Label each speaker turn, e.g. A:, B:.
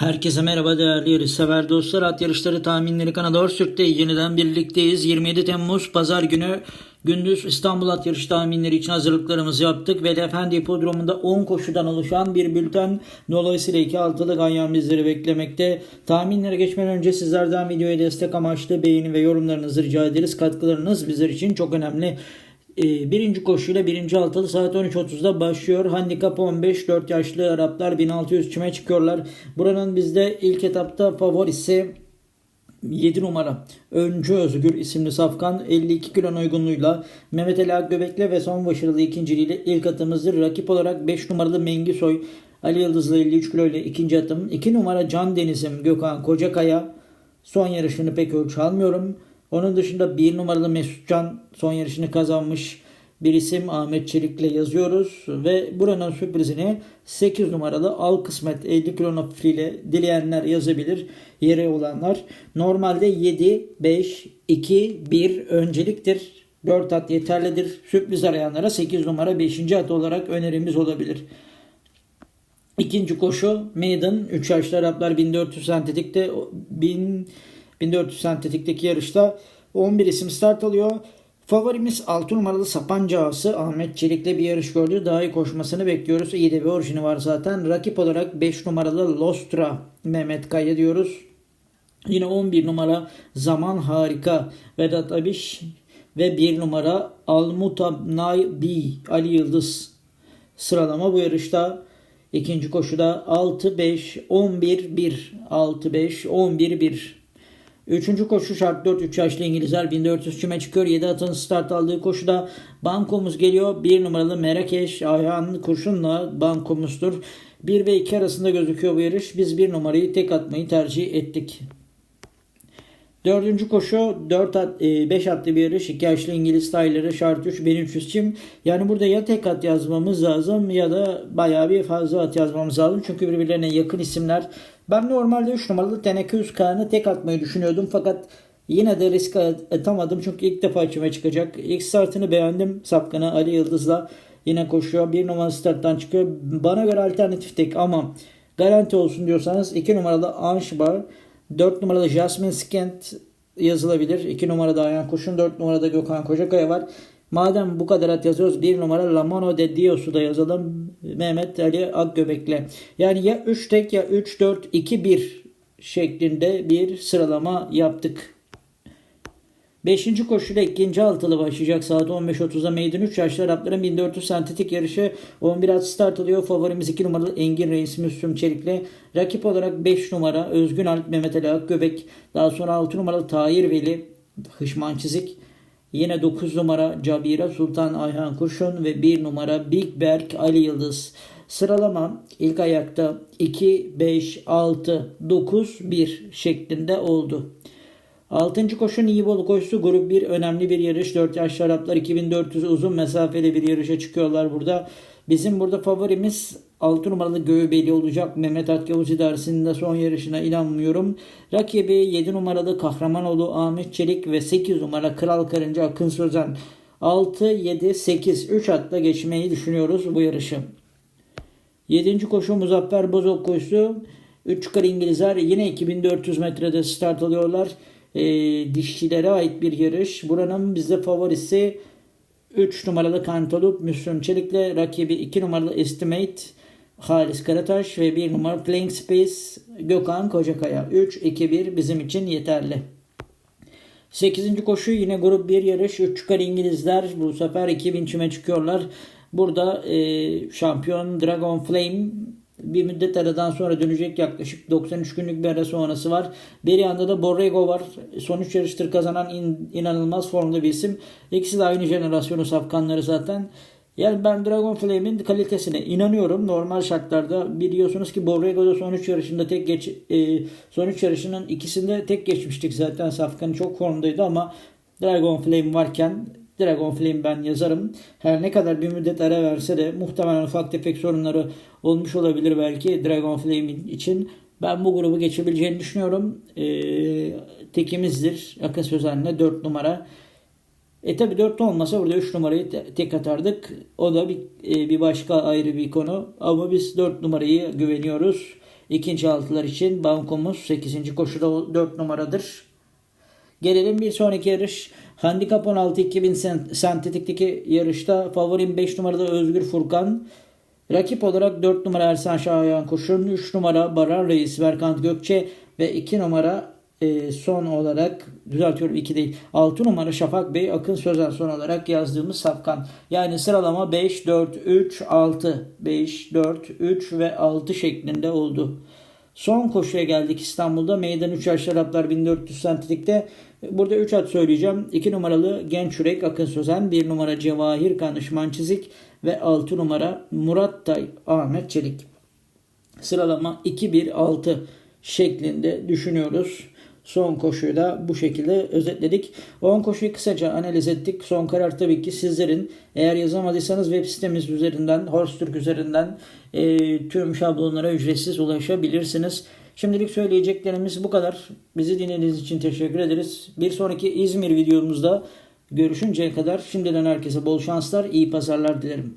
A: Herkese merhaba değerli yarışsever dostlar. At yarışları tahminleri Kanada Orsürk'te yeniden birlikteyiz. 27 Temmuz Pazar günü gündüz İstanbul at yarış tahminleri için hazırlıklarımızı yaptık. Ve Efendi Hipodromu'nda 10 koşudan oluşan bir bülten dolayısıyla 2 altılı ganyan bizleri beklemekte. Tahminlere geçmeden önce sizlerden videoya destek amaçlı beğeni ve yorumlarınızı rica ederiz. Katkılarınız bizler için çok önemli. Ee, birinci koşuyla birinci altılı saat 13.30'da başlıyor. Handikap 15 4 yaşlı Araplar 1600 çime çıkıyorlar. Buranın bizde ilk etapta favorisi 7 numara Öncü Özgür isimli safkan 52 kilon uygunluğuyla Mehmet Ali Akgöbek'le ve son başarılı ikinciliğiyle ilk atımızdır. Rakip olarak 5 numaralı Mengisoy Ali Yıldız'la 53 kilo ile ikinci atım. 2 numara Can Deniz'im Gökhan Kocakaya son yarışını pek ölçü almıyorum. Onun dışında bir numaralı Mesutcan son yarışını kazanmış bir isim Ahmet Çelik'le yazıyoruz. Ve buranın sürprizini 8 numaralı Al Kısmet 50 kilonofri ile dileyenler yazabilir. Yere olanlar. Normalde 7, 5, 2, 1 önceliktir. 4 at yeterlidir. Sürpriz arayanlara 8 numara 5. at olarak önerimiz olabilir. İkinci koşu Maiden 3 yaşlı Araplar 1400 sentetikte 1000 1400 sentetikteki yarışta 11 isim start alıyor. Favorimiz 6 numaralı Sapanca Ağası Ahmet Çelik'le bir yarış gördü. Daha iyi koşmasını bekliyoruz. İyi de bir orijini var zaten. Rakip olarak 5 numaralı Lostra Mehmet Kaya diyoruz. Yine 11 numara Zaman Harika Vedat Abiş ve 1 numara Almutabnay Ali Yıldız sıralama bu yarışta ikinci koşuda 6-5-11-1 6-5-11-1 Üçüncü koşu şart 4 3 yaşlı İngilizler 1400 çime çıkıyor. 7 atın start aldığı koşuda bankomuz geliyor. 1 numaralı Merakeş Ayhan Kurşun'la bankomuzdur. 1 ve 2 arasında gözüküyor bu yarış. Biz 1 numarayı tek atmayı tercih ettik. Dördüncü koşu 4 at, 5 atlı bir yarış. 2 yaşlı İngiliz tayları şart 3 1300 çim. Yani burada ya tek at yazmamız lazım ya da bayağı bir fazla at yazmamız lazım. Çünkü birbirlerine yakın isimler. Ben normalde 3 numaralı Teneke Üskan'ı tek atmayı düşünüyordum. Fakat yine de risk atamadım. Çünkü ilk defa içime çıkacak. İlk startını beğendim. Sapkanı Ali Yıldız'la yine koşuyor. 1 numaralı starttan çıkıyor. Bana göre alternatif tek ama garanti olsun diyorsanız 2 numaralı Anşbar 4 numaralı Jasmine Skent yazılabilir. 2 numarada Ayhan Kuşun, 4 numarada Gökhan Kocakaya var. Madem bu kadar at yazıyoruz 1 numara La Mano de Dios'u da yazalım Mehmet Ali Akgöbek'le. Yani ya 3 tek ya 3 4 2 1 şeklinde bir sıralama yaptık. Beşinci koşuyla ikinci altılı başlayacak saat 15.30'da meydan 3 yaşlı Arapların 1400 sentetik yarışı 11 at start alıyor. Favorimiz 2 numaralı Engin Reis Müslüm Çelik'le. Rakip olarak 5 numara Özgün Alp Mehmet Ali Akgöbek. Daha sonra 6 numaralı Tahir Veli Hışman Çizik. Yine 9 numara Cabira Sultan Ayhan Kurşun ve 1 numara Big Berk Ali Yıldız. Sıralama ilk ayakta 2, 5, 6, 9, 1 şeklinde oldu. 6. koşu Nibolu koşusu grup 1 önemli bir yarış. 4 yaşlı Araplar 2400 uzun mesafeli bir yarışa çıkıyorlar burada. Bizim burada favorimiz 6 numaralı Göğebeli olacak. Mehmet Akyavuz idaresinde son yarışına inanmıyorum. Rakibi 7 numaralı Kahramanoğlu Ahmet Çelik ve 8 numara Kral Karınca Akın Sözen. 6, 7, 8, 3 atla geçmeyi düşünüyoruz bu yarışı. 7. koşu Muzaffer Bozok koşusu. 3 çıkar İngilizler yine 2400 metrede start alıyorlar. E, dişçilere ait bir yarış. Buranın bizde favorisi 3 numaralı Kantalup Müslüm Çelik'le rakibi 2 numaralı Estimate Halis Karataş ve 1 numara Playing Space Gökhan Kocakaya. 3-2-1 bizim için yeterli. 8. koşu yine grup 1 yarış. 3 çıkar İngilizler bu sefer 2000 çime çıkıyorlar. Burada e, şampiyon Dragon Flame bir müddet aradan sonra dönecek yaklaşık 93 günlük bir ara sonrası var. Bir yanda da Borrego var. Son 3 yarıştır kazanan in, inanılmaz formda bir isim. İkisi de aynı jenerasyonu safkanları zaten. Yani ben Dragon Flame'in kalitesine inanıyorum. Normal şartlarda biliyorsunuz ki Borrego'da son 3 yarışında tek geç e, son 3 yarışının ikisinde tek geçmiştik zaten. Safkan çok formdaydı ama Dragon Flame varken Dragon Flame ben yazarım. Her ne kadar bir müddet ara verse de muhtemelen ufak tefek sorunları olmuş olabilir belki Dragon Flame için. Ben bu grubu geçebileceğini düşünüyorum. Ee, tekimizdir. Akın Sözen'le 4 numara. E tabi 4 olmasa burada 3 numarayı tek atardık. O da bir, e, bir başka ayrı bir konu. Ama biz 4 numarayı güveniyoruz. ikinci altılar için bankomuz 8. koşuda 4 numaradır. Gelelim bir sonraki yarış. Handikap 16 2000 sen- sentetikteki yarışta favorim 5 numarada Özgür Furkan. Rakip olarak 4 numara Ersan Şahayan Koşun, 3 numara Barar Reis Berkant Gökçe ve 2 numara e, son olarak düzeltiyorum 2 değil 6 numara Şafak Bey Akın Sözen son olarak yazdığımız safkan. Yani sıralama 5, 4, 3, 6, 5, 4, 3 ve 6 şeklinde oldu. Son koşuya geldik İstanbul'da. Meydan 3 yaş Araplar 1400 sentetikte. Burada 3 at söyleyeceğim. 2 numaralı Genç Yürek Akın Sözen. 1 numara Cevahir Kanışman Çizik. Ve 6 numara Murat Tay Ahmet Çelik. Sıralama 2-1-6 şeklinde düşünüyoruz. Son koşuyu da bu şekilde özetledik. 10 koşuyu kısaca analiz ettik. Son karar tabii ki sizlerin. Eğer yazamadıysanız web sitemiz üzerinden, Horse üzerinden e, tüm şablonlara ücretsiz ulaşabilirsiniz. Şimdilik söyleyeceklerimiz bu kadar. Bizi dinlediğiniz için teşekkür ederiz. Bir sonraki İzmir videomuzda görüşünceye kadar şimdiden herkese bol şanslar, iyi pazarlar dilerim.